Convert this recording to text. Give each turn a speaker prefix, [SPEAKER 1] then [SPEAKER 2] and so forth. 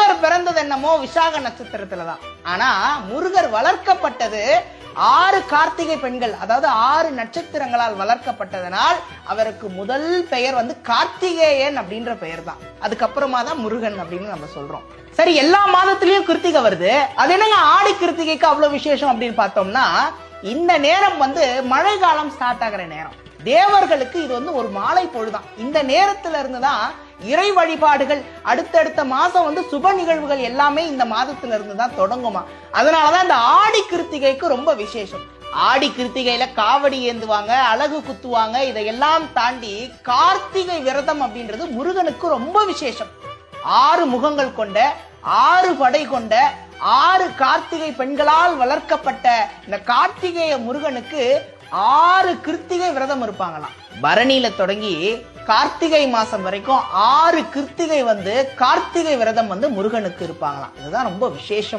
[SPEAKER 1] முருகர் பிறந்தது என்னமோ விசாக நட்சத்திரத்துல தான் ஆனா முருகர் வளர்க்கப்பட்டது ஆறு கார்த்திகை பெண்கள். அதாவது ஆறு நட்சத்திரங்களால் வளர்க்கப்பட்டதனால் அவருக்கு முதல் பெயர் வந்து கார்த்திகேயன் அப்படின்ற பெயர் தான் அதுக்கப்புறமா தான் முருகன் அப்படின்னு நம்ம சொல்றோம். சரி எல்லா மாதத்திலயும் கிருத்திகை வருது. அது என்னங்க ஆடி கிருத்திகைக்கு அவ்வளவு விசேஷம் அப்படின்னு பார்த்தோம்னா இந்த நேரம் வந்து மழை காலம் ஸ்டார்ட் ஆகிற நேரம். தேவர்களுக்கு இது வந்து ஒரு மாலை பொழுதான் இந்த நேரத்துல இருந்து தான் இறை வழிபாடுகள் அடுத்தடுத்த மாசம் வந்து சுப நிகழ்வுகள் எல்லாமே இந்த மாதத்துல இருந்து தான் தொடங்குமா. அதனாலதான் இந்த ஆடி கிருத்திகைக்கு ரொம்ப விசேஷம். ஆடி கிருத்திகையில காவடி ஏந்துவாங்க அழகு குத்துவாங்க இதையெல்லாம் தாண்டி கார்த்திகை விரதம் அப்படின்றது முருகனுக்கு ரொம்ப விசேஷம். ஆறு முகங்கள் கொண்ட ஆறு படை கொண்ட ஆறு கார்த்திகை பெண்களால் வளர்க்கப்பட்ட இந்த கார்த்திகேய முருகனுக்கு ஆறு கிருத்திகை விரதம் இருப்பாங்களாம். பரணியில தொடங்கி கார்த்திகை மாசம் வரைக்கும் ஆறு கிருத்திகை வந்து கார்த்திகை விரதம் வந்து முருகனுக்கு இருப்பாங்களாம். இதுதான் ரொம்ப விசேஷம்.